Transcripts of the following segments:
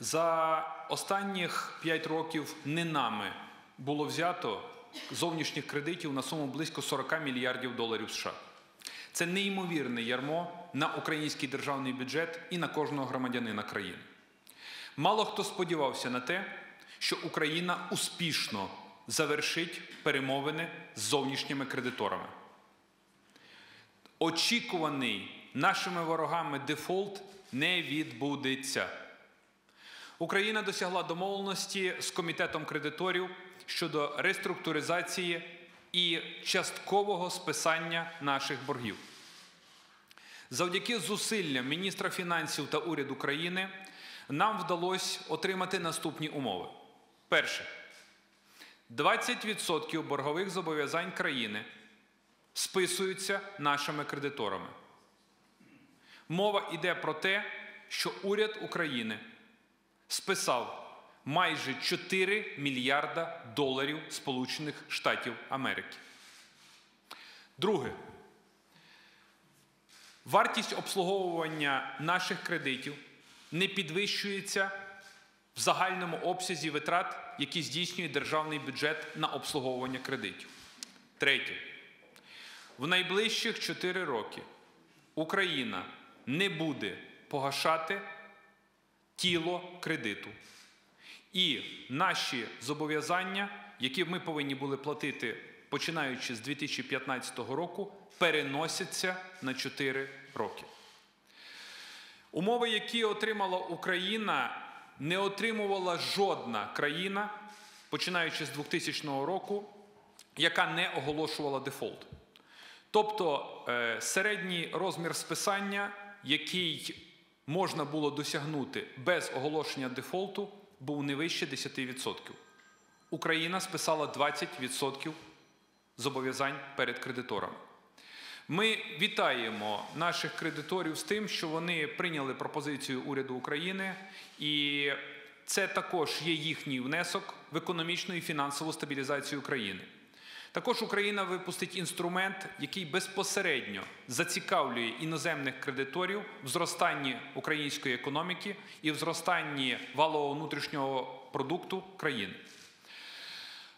За останніх 5 років не нами було взято зовнішніх кредитів на суму близько 40 мільярдів доларів США. Це неймовірне ярмо на український державний бюджет і на кожного громадянина країни. Мало хто сподівався на те, що Україна успішно завершить перемовини з зовнішніми кредиторами. Очікуваний нашими ворогами дефолт не відбудеться. Україна досягла домовленості з комітетом кредиторів щодо реструктуризації і часткового списання наших боргів. Завдяки зусиллям міністра фінансів та уряду країни нам вдалося отримати наступні умови. Перше, 20% боргових зобов'язань країни списуються нашими кредиторами. Мова йде про те, що уряд України списав майже 4 мільярда доларів Сполучених Штатів Америки. Друге, вартість обслуговування наших кредитів не підвищується в загальному обсязі витрат, які здійснює державний бюджет на обслуговування кредитів. Третє. В найближчих 4 роки Україна не буде погашати тіло кредиту. І наші зобов'язання, які ми повинні були платити починаючи з 2015 року, переносяться на 4 роки. Умови, які отримала Україна, не отримувала жодна країна, починаючи з 2000 року, яка не оголошувала дефолт. Тобто е, середній розмір списання, який можна було досягнути без оголошення дефолту, був не вище 10%. Україна списала 20% зобов'язань перед кредиторами. Ми вітаємо наших кредиторів з тим, що вони прийняли пропозицію уряду України, і це також є їхній внесок в економічну і фінансову стабілізацію країни. Також Україна випустить інструмент, який безпосередньо зацікавлює іноземних кредиторів в зростанні української економіки і в зростанні валового внутрішнього продукту країни.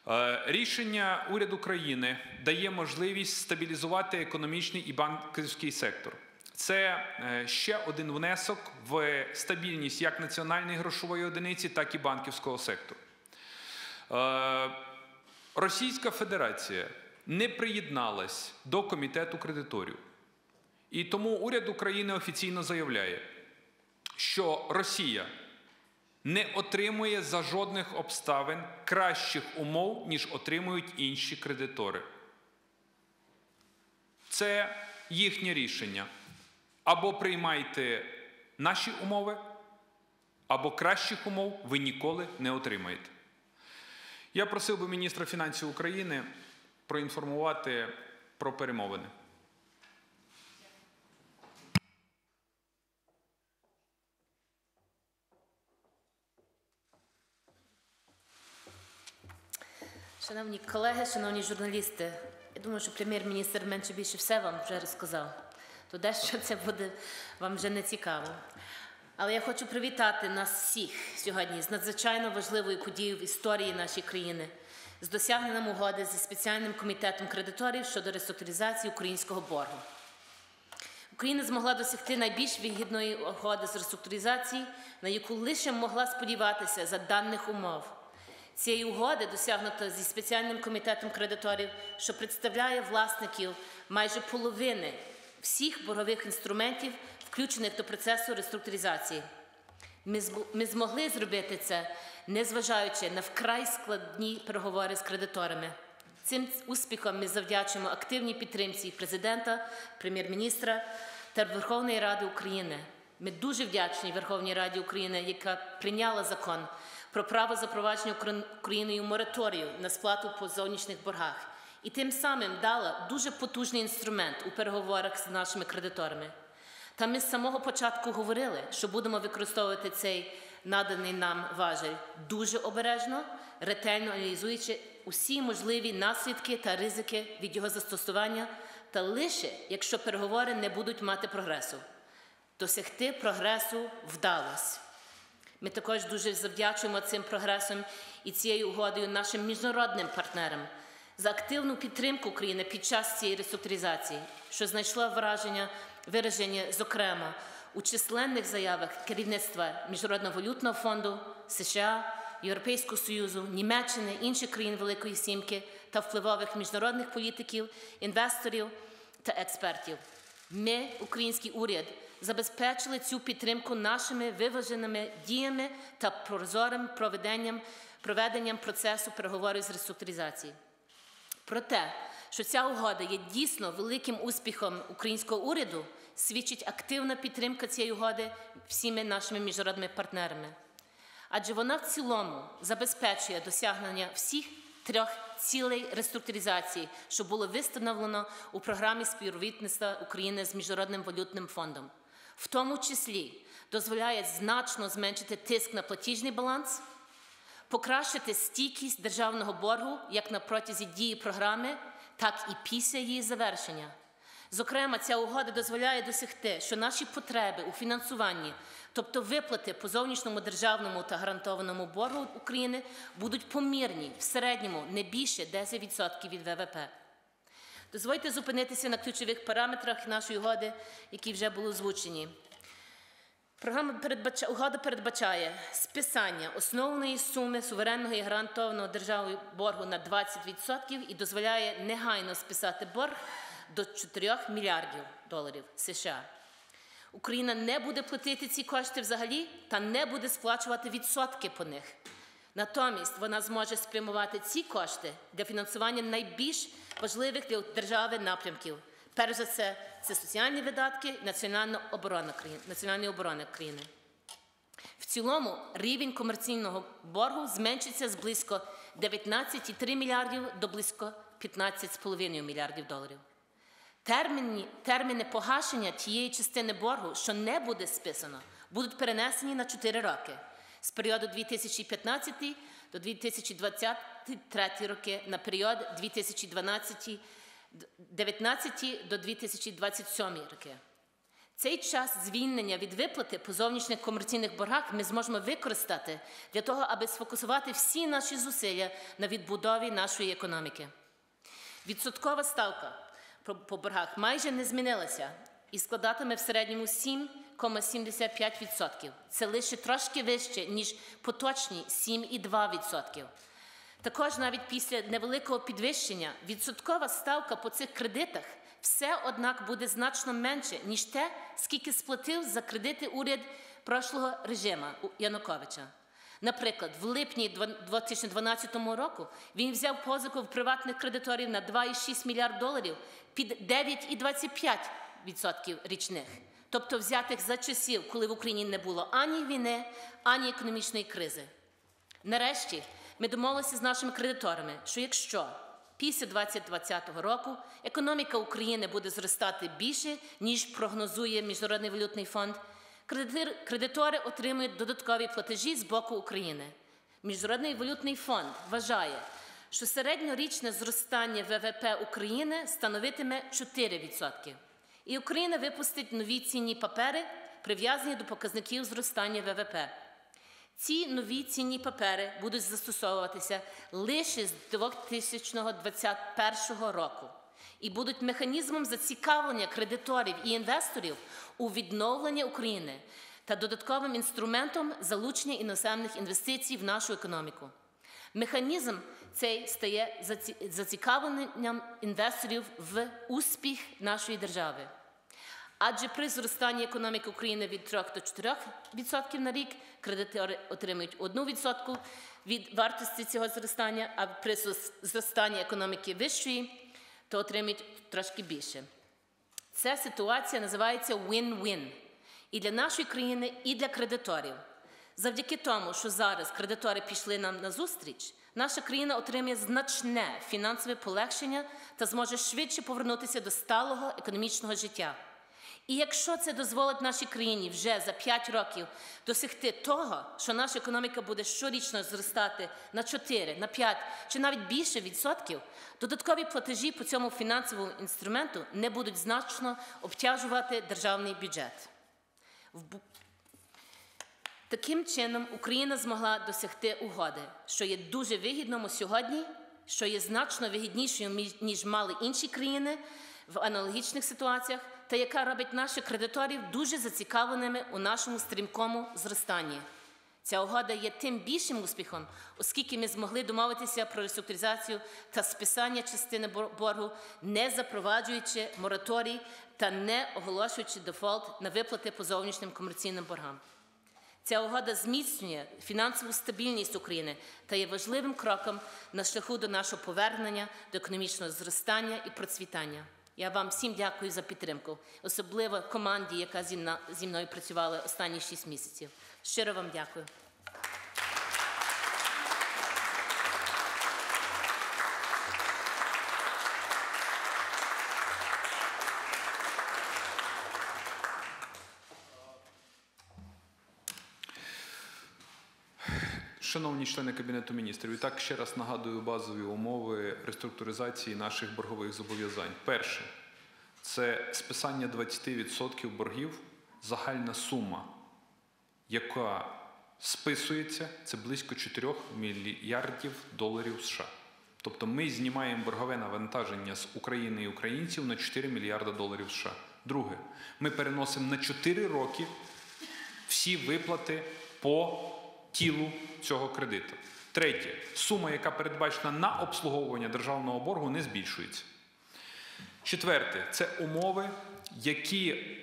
Е, рішення уряду країни дає можливість стабілізувати економічний і банківський сектор. Це е, ще один внесок в стабільність як національної грошової одиниці, так і банківського сектору. Російська Федерація не приєдналась до комітету кредиторів. І тому уряд України офіційно заявляє, що Росія не отримує за жодних обставин кращих умов, ніж отримують інші кредитори. Це їхнє рішення. Або приймайте наші умови, або кращих умов ви ніколи не отримаєте. Я просив би міністра фінансів України проінформувати про перемовини. Шановні колеги, шановні журналісти, я думаю, що прем'єр-міністр менше більше все вам вже розказав. То дещо це буде вам вже не цікаво. Але я хочу привітати нас всіх сьогодні з надзвичайно важливою подією в історії нашої країни, з досягненням угоди зі спеціальним комітетом кредиторів щодо реструктуризації українського боргу. Україна змогла досягти найбільш вигідної угоди з реструктуризації, на яку лише могла сподіватися за даних умов. Цієї угоди досягнуто зі спеціальним комітетом кредиторів, що представляє власників майже половини всіх боргових інструментів, включених до процесу реструктуризації. Ми змогли зробити це, незважаючи на вкрай складні переговори з кредиторами. Цим успіхом ми завдячуємо активній підтримці президента, прем'єр-міністра та Верховної Ради України. Ми дуже вдячні Верховній Раді України, яка прийняла закон про право запровадження Україною мораторію на сплату по зовнішніх боргах і тим самим дала дуже потужний інструмент у переговорах з нашими кредиторами. Та ми з самого початку говорили, що будемо використовувати цей наданий нам важель дуже обережно, ретельно аналізуючи усі можливі наслідки та ризики від його застосування, та лише якщо переговори не будуть мати прогресу. Досягти прогресу вдалося. Ми також дуже завдячуємо цим прогресом і цією угодою нашим міжнародним партнерам за активну підтримку України під час цієї реструктуризації, що знайшла враження, вираження, зокрема, у численних заявах керівництва Міжнародного валютного фонду, США, Європейського Союзу, Німеччини, інших країн Великої Сімки та впливових міжнародних політиків, інвесторів та експертів. Ми, український уряд, забезпечили цю підтримку нашими виваженими діями та прозорим проведенням, проведенням процесу переговорів з реструктуризації. Про те, що ця угода є дійсно великим успіхом українського уряду, свідчить активна підтримка цієї угоди всіми нашими міжнародними партнерами. Адже вона в цілому забезпечує досягнення всіх трьох цілей реструктуризації, що було встановлено у програмі співробітництва України з Міжнародним валютним фондом, в тому числі дозволяє значно зменшити тиск на платіжний баланс, покращити стійкість державного боргу як на протязі дії програми, так і після її завершення. Зокрема, ця угода дозволяє досягти, що наші потреби у фінансуванні, тобто виплати по зовнішньому державному та гарантованому боргу України, будуть помірні в середньому не більше 10% від ВВП. Дозвольте зупинитися на ключових параметрах нашої угоди, які вже були озвучені. Програма передбачає, угода передбачає списання основної суми суверенного і гарантованого державою боргу на 20% і дозволяє негайно списати борг до 4 мільярдів доларів США. Україна не буде платити ці кошти взагалі та не буде сплачувати відсотки по них. Натомість вона зможе спрямувати ці кошти для фінансування найбільш важливих для держави напрямків. Перш за все, це соціальні видатки країни. Національної оборони країни. В цілому рівень комерційного боргу зменшиться з близько 19,3 мільярдів до близько 15,5 мільярдів доларів. Терміни, терміни погашення тієї частини боргу, що не буде списано, будуть перенесені на 4 роки з періоду 2015 до 2023 роки на період 2012 19 до 2027 роки. Цей час звільнення від виплати по зовнішніх комерційних боргах ми зможемо використати для того, аби сфокусувати всі наші зусилля на відбудові нашої економіки. Відсоткова ставка по боргах майже не змінилася і складатиме в середньому 7,75%. Це лише трошки вище, ніж поточні 7,2%. Також навіть після невеликого підвищення відсоткова ставка по цих кредитах все однак буде значно менше, ніж те, скільки сплатив за кредити уряд прошлого режиму Януковича. Наприклад, в липні 2012 року він взяв позику в приватних кредиторів на 2,6 мільярд доларів під 9,25% річних, тобто взятих за часів, коли в Україні не було ані війни, ані економічної кризи. Нарешті ми домовилися з нашими кредиторами, що якщо після 2020 року економіка України буде зростати більше, ніж прогнозує Міжнародний валютний фонд, кредитори отримують додаткові платежі з боку України. Міжнародний валютний фонд вважає, що середньорічне зростання ВВП України становитиме 4%. І Україна випустить нові цінні папери, прив'язані до показників зростання ВВП. Ці нові цінні папери будуть застосовуватися лише з 2021 року і будуть механізмом зацікавлення кредиторів і інвесторів у відновленні України та додатковим інструментом залучення іноземних інвестицій в нашу економіку. Механізм цей стає зацікавленням інвесторів в успіх нашої держави. Адже при зростанні економіки України від 3 до 4% на рік кредитори отримують 1% від вартості цього зростання, а при зростанні економіки вищої, то отримують трошки більше. Ця ситуація називається win-win і для нашої країни, і для кредиторів. Завдяки тому, що зараз кредитори пішли нам на зустріч, наша країна отримає значне фінансове полегшення та зможе швидше повернутися до сталого економічного життя. І якщо це дозволить нашій країні вже за 5 років досягти того, що наша економіка буде щорічно зростати на 4, на 5 чи навіть більше відсотків, додаткові платежі по цьому фінансовому інструменту не будуть значно обтяжувати державний бюджет. Таким чином, Україна змогла досягти угоди, що є дуже вигідному сьогодні, що є значно вигіднішою, ніж мали інші країни в аналогічних ситуаціях, та яка робить наших кредиторів дуже зацікавленими у нашому стрімкому зростанні. Ця угода є тим більшим успіхом, оскільки ми змогли домовитися про реструктуризацію та списання частини боргу, не запроваджуючи мораторій та не оголошуючи дефолт на виплати по зовнішнім комерційним боргам. Ця угода зміцнює фінансову стабільність України та є важливим кроком на шляху до нашого повернення до економічного зростання і процвітання. Я вам всім дякую за підтримку, особливо команді, яка зі мною працювала останні шість місяців. Щиро вам дякую. Шановні члени Кабінету міністрів, і так ще раз нагадую базові умови реструктуризації наших боргових зобов'язань. Перше це списання 20% боргів, загальна сума, яка списується, це близько 4 мільярдів доларів США. Тобто ми знімаємо боргове навантаження з України і українців на 4 мільярда доларів США. Друге, ми переносимо на 4 роки всі виплати по тілу цього кредиту. Третє, сума, яка передбачена на обслуговування державного боргу, не збільшується. Четверте, це умови, які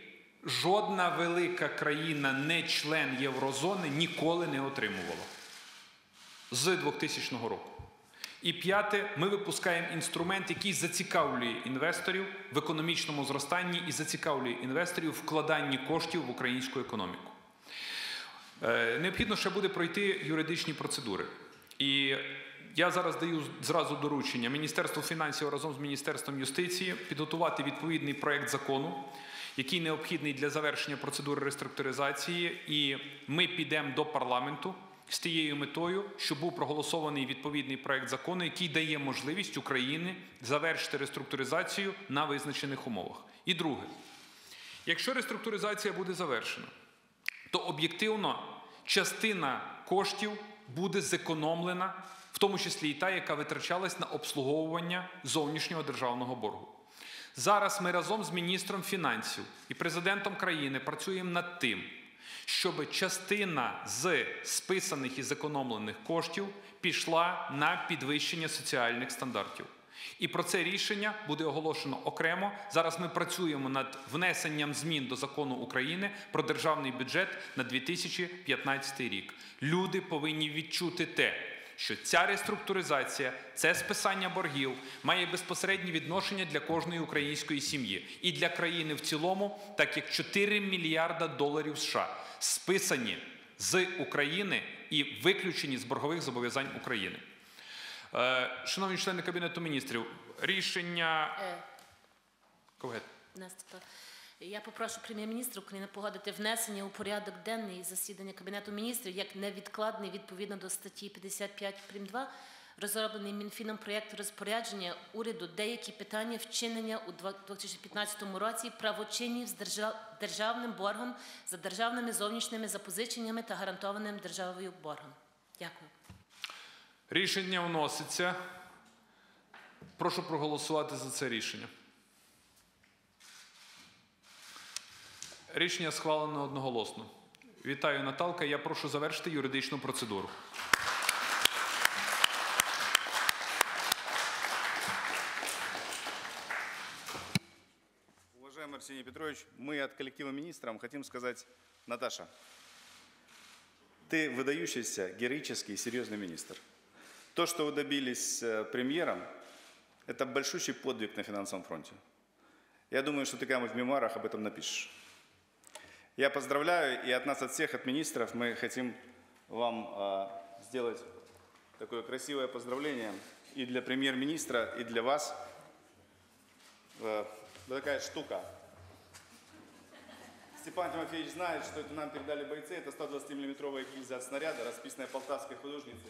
жодна велика країна, не член Єврозони, ніколи не отримувала з 2000 року. І п'яте, ми випускаємо інструмент, який зацікавлює інвесторів в економічному зростанні і зацікавлює інвесторів в вкладанні коштів в українську економіку. Е, Необхідно ще буде пройти юридичні процедури. І я зараз даю зразу доручення Міністерству фінансів разом з Міністерством юстиції підготувати відповідний проект закону, який необхідний для завершення процедури реструктуризації. І ми підемо до парламенту з тією метою, щоб був проголосований відповідний проект закону, який дає можливість Україні завершити реструктуризацію на визначених умовах. І друге, якщо реструктуризація буде завершена, то об'єктивно частина коштів буде зекономлена, в тому числі і та, яка витрачалась на обслуговування зовнішнього державного боргу. Зараз ми разом з міністром фінансів і президентом країни працюємо над тим, щоб частина з списаних і зекономлених коштів пішла на підвищення соціальних стандартів. І про це рішення буде оголошено окремо. Зараз ми працюємо над внесенням змін до закону України про державний бюджет на 2015 рік. Люди повинні відчути те, що ця реструктуризація, це списання боргів має безпосереднє відношення для кожної української сім'ї і для країни в цілому, так як 4 мільярда доларів США списані з України і виключені з боргових зобов'язань України. Е, Шановні члени Кабінету міністрів, рішення. Наступа. Я попрошу прем'єр-міністра України погодити внесення у порядок денний засідання Кабінету міністрів як невідкладний відповідно до статті 55 прим. 2 розроблений Мінфіном проєкт розпорядження уряду деякі питання вчинення у 2015 році правочинів з державним боргом за державними зовнішніми запозиченнями та гарантованим державою боргом. Дякую. Рішення вноситься. Прошу проголосувати за це рішення. Рішення схвалено одноголосно. Вітаю, Наталка. Я прошу завершити юридичну процедуру. Уважаемый Арсений Петрович, мы от коллектива министров хотим сказать, Наташа, ты выдающийся, героический и серьезный министр. То, что вы добились э, премьером, это большущий подвиг на финансовом фронте. Я думаю, что ты прямо в мемуарах об этом напишешь. Я поздравляю, и от нас, от всех, от министров, мы хотим вам э, сделать такое красивое поздравление и для премьер-министра, и для вас. Э, такая штука. Степан Тимофеевич знает, что это нам передали бойцы. Это 120-миллиметровая гильза от снаряда, расписанная полтавской художницей.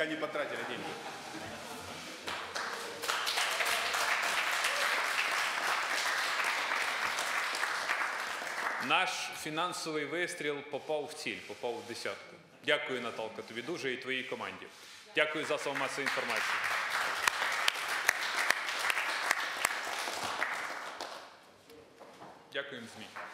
пока не потратили деньги. Наш фінансовий вистріл попав в ціль, попав в десятку. Дякую, Наталка, тобі дуже і твоїй команді. Дякую за масової інформації. Дякуємо ЗМІ.